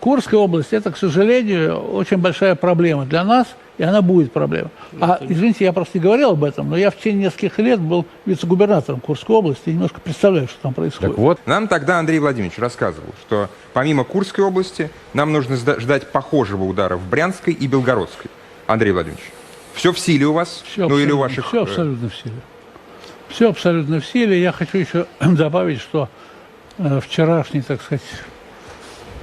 Курская область – это, к сожалению, очень большая проблема для нас, и она будет проблема. А, извините, я просто не говорил об этом, но я в течение нескольких лет был вице-губернатором Курской области и немножко представляю, что там происходит. Так вот, Нам тогда Андрей Владимирович рассказывал, что помимо Курской области нам нужно ждать похожего удара в Брянской и Белгородской. Андрей Владимирович, все в силе у вас? Все ну или у ваших... Все э, абсолютно в силе. Все абсолютно в силе. Я хочу еще добавить, что э, вчерашний, так сказать,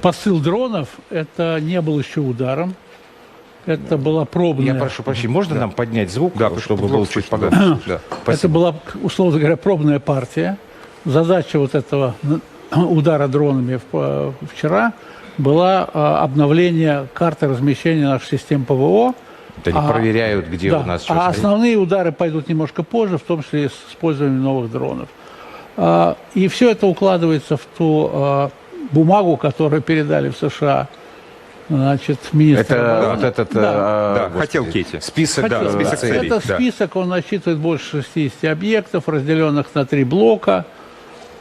посыл дронов, это не был еще ударом. Это была пробная... я прошу прощения, можно нам поднять звук, Да, чтобы плохо чуть погромче? да. Это была, условно говоря, пробная партия. Задача вот этого удара дронами э, вчера была э, обновление карты размещения наших систем ПВО. Вот Они А, проверяют, где Да, у нас а что. основные удары пойдут немножко позже, в том числе с использованием новых дронов. А, И все это укладывается в ту а, бумагу, которую передали в США, значит, министр Это обороны. вот этот Да. а, Да, господи, хотел Кейти. Список, Хотел, да, список да. целей, Это да. список, он насчитывает больше 60 объектов, разделенных на три блока.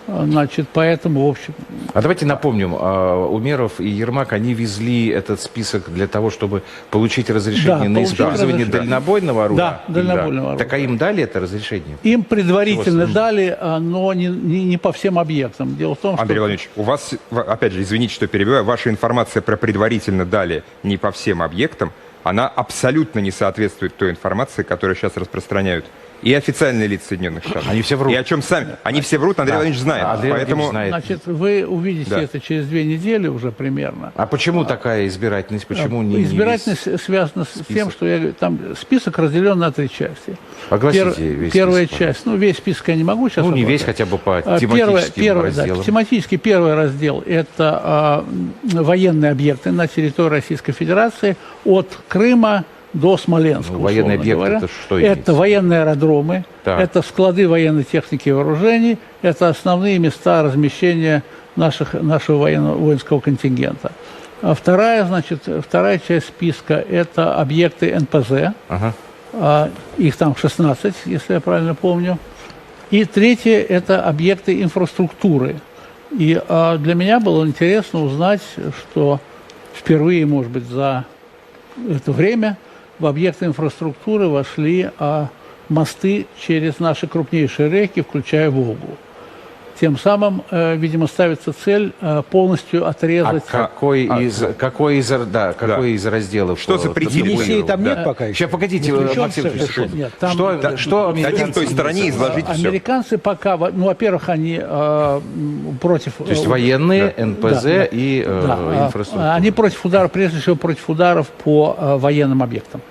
Значит, поэтому, в общем, А давайте напомним, а, Умеров и Ермак, они везли этот список для того, чтобы получить разрешение Да, на использование разрешение. дальнобойного оружия? Да, дальнобойного оружия. Так а им дали это разрешение? им предварительно дали, а, но не, не, не по всем объектам. Дело в том, что... Андрей Владимирович, у вас, опять же, извините, что перебиваю, ваша информация про предварительно дали не по всем объектам, она абсолютно не соответствует той информации, которую сейчас распространяют и официальные лица Соединенных Штатов. Они все врут. И о чем сами? Они все врут, Андрей Да. Владимирович знает. Андрей Поэтому знает. Значит, вы увидите Да. это через две недели уже примерно. А почему такая избирательность? Почему не, не Избирательность связана с тем, что я говорю, там список разделен на три части. Огласите весь первая список, часть, ну весь список я не могу сейчас. Ну, не весь, хотя бы по А, тематическим первое- первое, да, разделам. тематический первый раздел – это а, военные объекты на территории Российской Федерации от Крыма до Смоленска. Ну, военные объекты говоря. это что имеется? Это военные аэродромы, Так. это склады военной техники и вооружений, это основные места размещения наших, нашего военного, воинского контингента. А вторая, значит, вторая часть списка – это объекты НПЗ. Ага. А, Их там 16, если я правильно помню. И третье – это объекты инфраструктуры. И а, для меня было интересно узнать, что впервые, может быть, за это время в объекты инфраструктуры вошли а, мосты через наши крупнейшие реки, включая Волгу. Тем самым, э, видимо, ставится цель э, полностью А отрезать... какой из, какой из, да, какой из разделов? Что за э, предел? Енисей там Да. нет пока еще. Сейчас, погодите, Не Максим. Федорович, Нет, там- что, да, что американцы той стороне изложить все. Американцы пока, во- ну, во-первых, они э, против... То есть военные, НПЗ да. и э, Да, а, инфраструктура. Они против ударов, прежде всего, против ударов по э, военным объектам.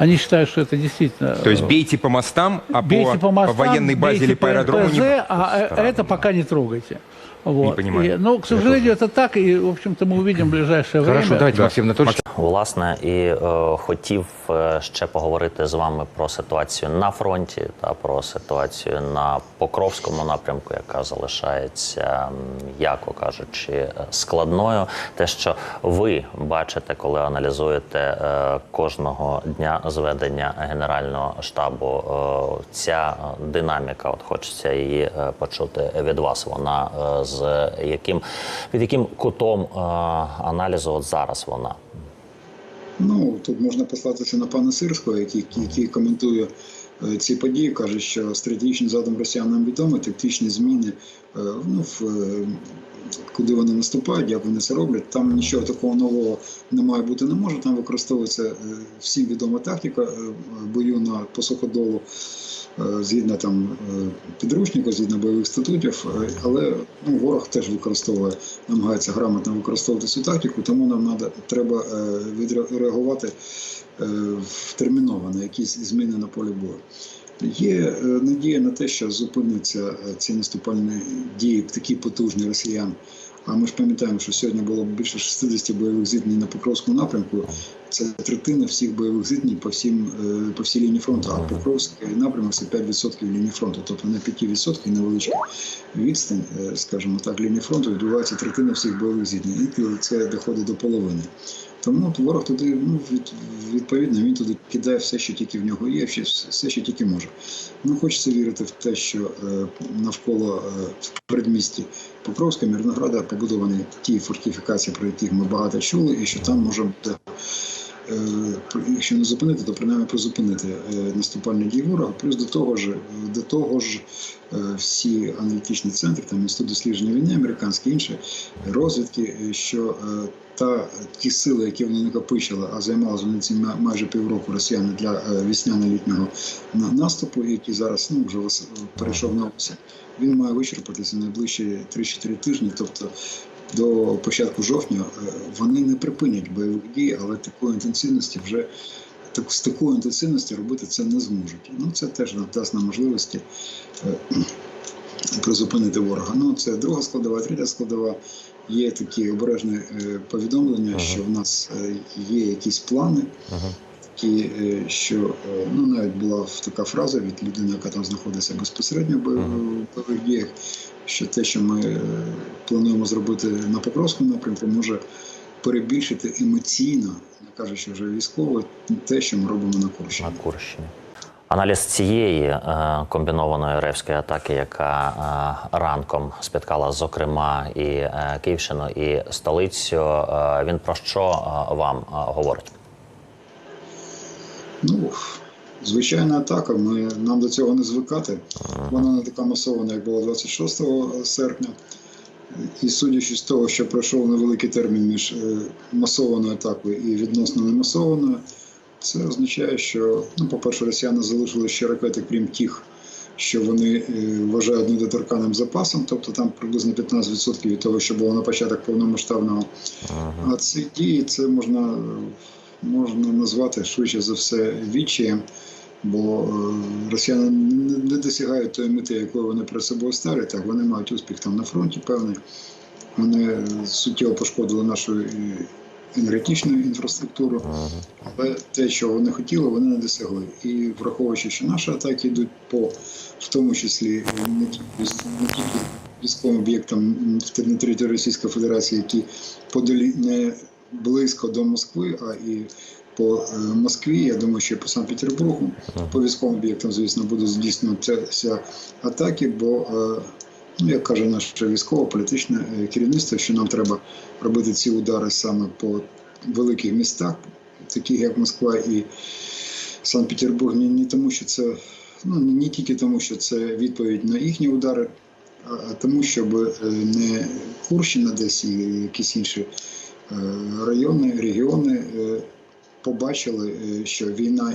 Они считают, что это действительно... То есть э, бейте по мостам, а бейте по, по мостам, по военной базе бейте или по аэродрому НПЗ, не... а э, это пока не трогайте. Вот. понимаю. И, ну, к сожалению, это так, и, в общем-то, мы увидим в ближайшее Хорошо, время. давайте, Да. Максим Анатольевич. Власне, і е, хотів е, ще поговорити з вами про ситуацію на фронті та про ситуацію на Покровському напрямку, яка залишається, яко кажучи, е, складною. Те, що ви бачите, коли аналізуєте е, кожного дня зведення Генерального штабу, е, ця динаміка, от хочеться її е, почути від вас. Вона е, з яким під яким кутом е, аналізу от зараз вона. Ну тут можна послатися на пана Сирського, який, який коментує е, ці події, каже, що стратегічний задум росіянам відомий, тактичні зміни, е, ну, в, куди вони наступають, як вони це роблять. Там нічого такого нового не має бути не може. Там використовується е, всім відома тактика е, бою на по суходолу. е, Згідно там підручнику, згідно бойових статутів, але ну, ворог теж використовує, намагається грамотно використовувати цю тактику, тому нам надо, треба відреагувати терміново на якісь зміни на полі бою. Є е, надія на те, що зупиняться е, ці наступальні дії, такі потужні росіян. А ми ж пам'ятаємо, що сьогодні було більше 60 бойових зіткнень на Покровському напрямку. Це третина всіх бойових зіткнень по всім е, по всій лінії фронту. А Покровський напрямок це 5% лінії фронту. Тобто на 5% невеличка відстань, скажімо так, лінії фронту відбувається третина всіх бойових зіткнень. Інколи це доходить до половини. Тому ворог туди, ну, від, відповідно, він туди кидає все, що тільки в нього є, все, що тільки може. Ну, хочеться вірити в те, що е, навколо е, в передмісті Покровська, Мирнограда побудовані ті фортифікації, про яких ми багато чули, і що там може бути, е, якщо не зупинити, то принаймні призупинити е, наступальні дії ворога. Плюс до того ж, е, до того ж е, всі аналітичні центри, там інститут дослідження війни, американські інші розвідки, е, що е, та ті сили, які вони накопичили, а займалися вони ма- майже півроку росіяни для е, весняно-літнього наступу, який зараз ну вже перейшов на осінь, він має вичерпатися найближчі 3-4 тижні. Тобто до початку жовтня е, вони не припинять бойових дій, але такої інтенсивності вже так з такою інтенсивністю робити це не зможуть. Ну це теж дасть нам можливості е, призупинити ворога. Ну це друга складова, третя складова. Є такі обережні е, повідомлення, що в нас є якісь плани, такі, е, що е, ну навіть була така фраза від людини, яка там знаходиться безпосередньо в бойових діях, що те, що ми е, плануємо зробити на Покровському напрямку, може перебільшити емоційно, не кажучи вже військово, те, що ми робимо на Курщині. на Курщині. Аналіз цієї е, комбінованої ревської атаки, яка е, ранком спіткала, зокрема, і е, Київщину, і столицю, е, він про що е, вам е, говорить? Ну, звичайна атака. Ми, нам до цього не звикати. Вона не така масована, як була 26 серпня. І судячи з того, що пройшов невеликий термін між е, масованою атакою і відносно немасованою, це означає, що, ну, по-перше, росіяни залишили ще ракети, крім тих, що вони е, вважають недоторканим запасом, тобто там приблизно 15% від того, що було на початок повномасштабного. А ці дії це можна, можна назвати швидше за все відчаєм, бо е, росіяни не досягають тої мети, якої вони перед собою ставлять. Так, вони мають успіх там на фронті певний. Вони е, суттєво пошкодили нашу е, енергетичну інфраструктуру, але те, що вони хотіли, вони не досягли. І враховуючи, що наші атаки йдуть по в тому числі не тільки, військовим об'єктам на території Російської Федерації, які подалі не близько до Москви, а і по е, Москві, я думаю, що і по Санкт-Петербургу, по військовим об'єктам, звісно, будуть здійснюватися атаки, бо, е, ну, як каже наше військово-політичне керівництво, що нам треба робити ці удари саме по великих містах, таких як Москва і Санкт-Петербург, не, не тому, що це ну не тільки тому, що це відповідь на їхні удари, а тому, щоб е, не Курщина десь і якісь інші райони, регіони е, побачили, е, що війна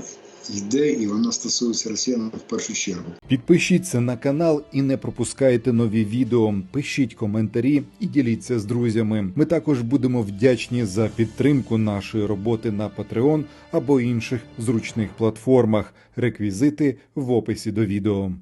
йде і вона стосується росіян в першу чергу. Підпишіться на канал і не пропускайте нові відео. Пишіть коментарі і діліться з друзями. Ми також будемо вдячні за підтримку нашої роботи на Patreon або інших зручних платформах. Реквізити в описі до відео.